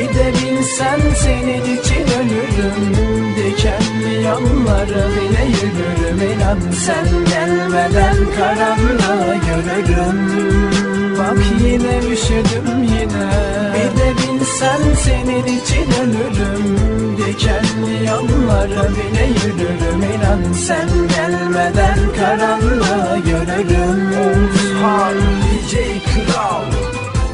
de bilsen senin için ölürüm. Dikenli yolları bile yürürüm. İnan Sen gelmeden karanlığı görürüm. Bak yine üşüdüm yine. Bir de bilsen senin için ölürüm. Dikenli yolları bile yürürüm. İnan Sen gelmeden karanlığı görürüm. DJ Kral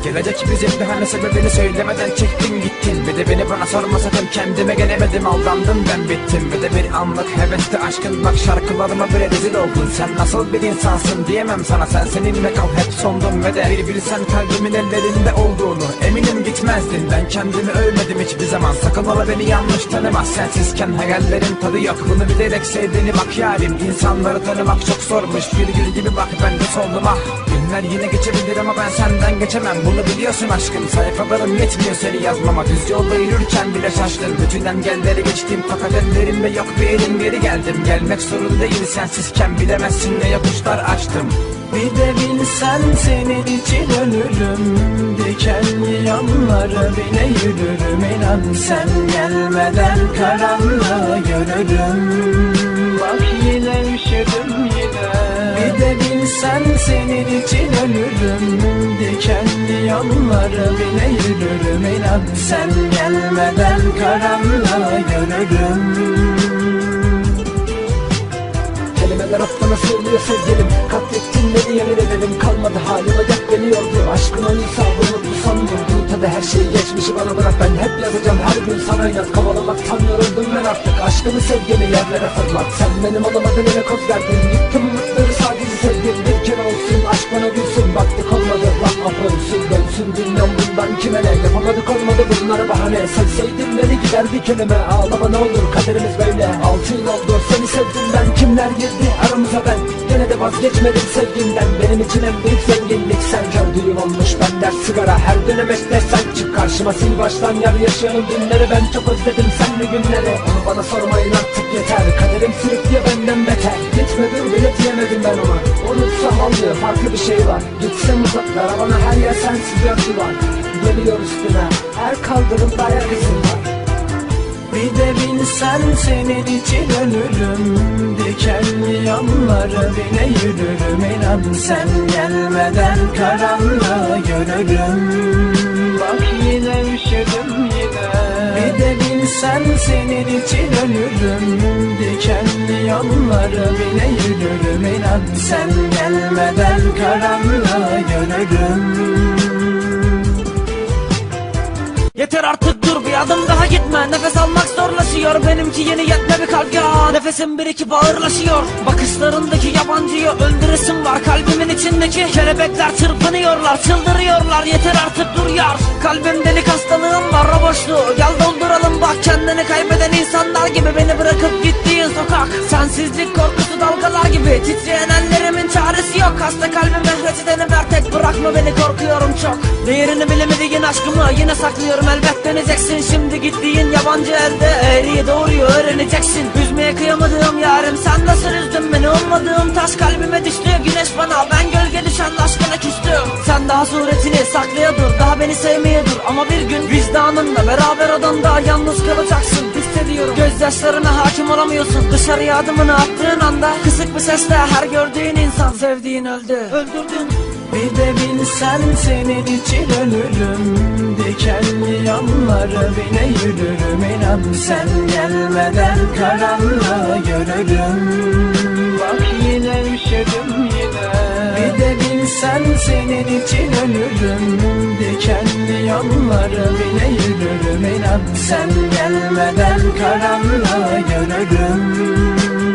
Gelecek bir hani sebebini söylemeden çektin gittin Bir de beni bana sorma sakın kendime gelemedim. Aldandım ben bittim. Ve de bir anlık hevesti aşkın. Bak şarkılarıma bile rezil oldun. Sen nasıl bir insansın diyemem sana. Sen seninle kal hep sondum Ve de bir bilsen kalbimin ellerinde olduğunu eminim gitmezdin. Ben kendimi övmedim hiçbir zaman. Sakın ola beni yanlış tanıma. Sensizken hayallerin tadı yok. Bunu bilerek sevdiğini bak yarim. İnsanları tanımak çok zormuş. Bir gül gibi bak ben de soldum ah Günler yine geçebilir ama ben senden geçemem. Bunu biliyorsun aşkım. Sayfalarım yetmiyor seni yazmama Düz yolda yürürken bile şaştım. Bütün engelleri geçtim. Fakat ellerimde yok bir elim. Geri geldim. Gelmek sorun değil sensizken bilemezsin ne yokuşlar açtım. Bir de bilsen senin için ölürüm. Dikenli yolları bile yürürüm. İnan Sen gelmeden karanlığı görürüm. Bak yine üşüdüm yine. Bir de bilsen senin için ölürüm Dikenli yolları bile yürürüm. İnan Sen gelmeden karanlığı görürüm Kelimeler aklına söylüyor sevgilim Katlettin beni yemin ederim. Kalmadı halime yak beni yordu. Aşkın insafını bulsam vurdu Tadı her şeyi geçmişi bana bırak. Ben hep yazacağım her gün sana inat Kovalamaktan yoruldum ben artık. Aşkımı sevgimi yerlere fırlat. Sen benim olamadın ele koz verdin. Yıktım kime ne Yapamadık olmadı bunlara bahane. Sevseydin beni gider bir kelime. Ağlama ne olur kaderimiz böyle. Altı yıl oldu seni sevdim ben. Kimler girdi aramıza ben? Gene de vazgeçmedim sevgimden. Benim için en büyük zenginlik Sen. Gördüğüm olmuş bender sigara. Her dönem sen. Çık karşıma Sil baştan yar yaşayalım günleri. Ben çok özledim senli günleri. Onu bana sormayın artık yeter. Kaderim sürüklüyor benden beter. Gitme dur bile diyemedim ben ona. Unutsam olmuyor farklı bir şey var Gitsem uzaklara bana her yer sensiz duvar Geliyor üstüne her kaldırımda ayak izin var. Bir de bilsen senin için ölürüm. Dikenli yolları bile yürürüm. İnan Sen gelmeden karanlığı görürüm. Bak yine üşüdüm yine. Bir de bilsen senin için ölürüm Yolları bile yürürüm inan. Sen gelmeden karanlığı görürüm Yeter artık dur bir adım daha gitme. Nefes almak zorlaşıyor benimki yeni yetme bir kalp ya. Nefesim birikip ağırlaşıyor Bakışlarındaki yabancıyı öldüresim var. Kalbimin içindeki kelebekler çırpınıyorlar Çıldırıyorlar. Yeter artık dur yar. Kalbim delik hastalığım var o boşluğu. Gel dolduralım bak kendini kaybeden insanlar gibi. Beni bırakıp gittiğin sokak Sensizlik korkusu dalgalar gibi. Titreyen ellerimin çaresi yok. Hasta kalbime reçeteni ver tek bırakma beni korkuyorum çok. Değerini bilemediğin aşkımı yine saklıyorum. Elbet döneceksin. Şimdi gittiğin yabancı elde eğriyi doğruyu öğreneceksin. Üzmeye kıyamadığım yarim sen nasıl üzdün beni? Olmadığım taş kalbime düştü. Güneş bana Ben küstüm Sen daha suretini saklaya dur daha beni sevmeye dur Ama bir gün vicdanınla beraber odanda yalnız kalacaksın. Hissediyorum Gözyaşlarına hakim olamıyorsun. Dışarıya adımını attığın anda Kısık bir sesle her gördüğün insan sevdiğin öldü. Öldürdün Bir de bilsen senin için ölürüm. Dikenli yolları bile yürürüm. İnan Sen gelmeden karanlığı görürüm senin için ölürüm Dikenli yolları bile yürürüm. İnan Sen gelmeden karanlığı görürüm